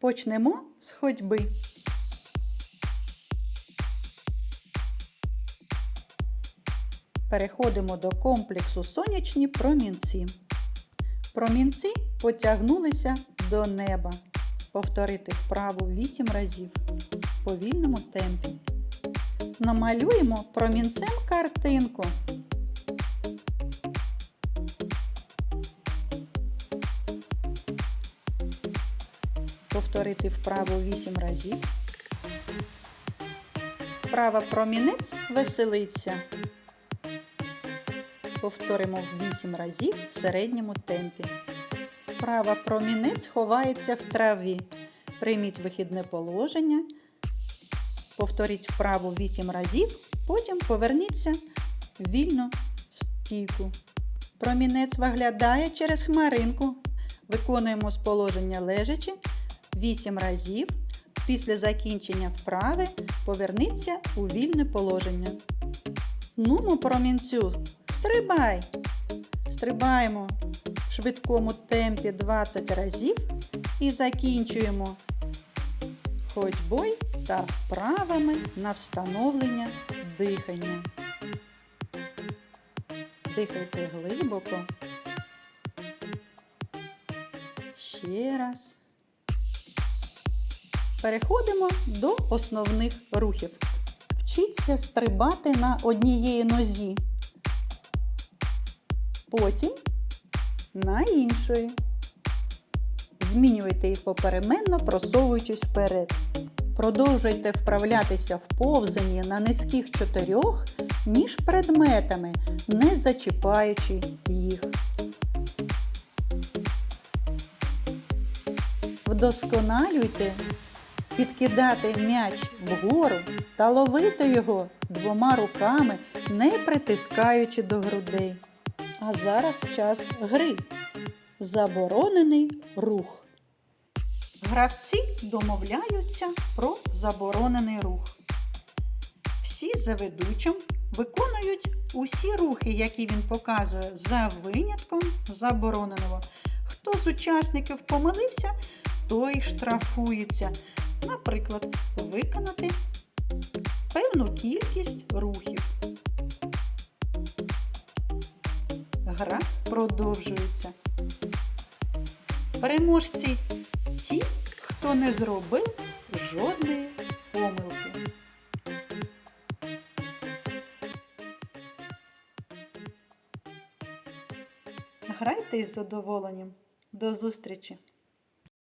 Почнемо з ходьби. Переходимо до комплексу сонячні промінці. Промінці потягнулися до неба. Повторити вправу 8 разів в повільному темпі. Намалюємо промінцем картинку. Повторити вправу 8 разів. Вправа промінець веселиться. Повторимо 8 разів в середньому темпі. Вправа промінець ховається в траві. Прийміть вихідне положення. Повторіть вправу 8 разів, потім поверніться в вільну стійку. Промінець виглядає через хмаринку. Виконуємо з положення лежачи 8 разів. Після закінчення вправи поверніться у вільне положення. Нумо промінцю. Стрибай! Стрибаємо в швидкому темпі 20 разів і закінчуємо ходьбою та вправами на встановлення дихання. Дихайте глибоко. Ще раз. Переходимо до основних рухів. Вчіться стрибати на однієї нозі. Потім на іншої. Змінюйте їх попеременно, просовуючись вперед. Продовжуйте вправлятися в повзанні на низьких чотирьох між предметами, не зачіпаючи їх. Вдосконалюйте підкидати м'яч вгору та ловити його двома руками, не притискаючи до грудей. А зараз час гри. Заборонений рух. Гравці домовляються про заборонений рух. Всі за ведучим виконують усі рухи, які він показує, за винятком забороненого. Хто з учасників помилився, той штрафується. Наприклад, виконати певну кількість рухів. Гра продовжується. Переможці ті, хто не зробив жодної помилки. Грайте із задоволенням. До зустрічі!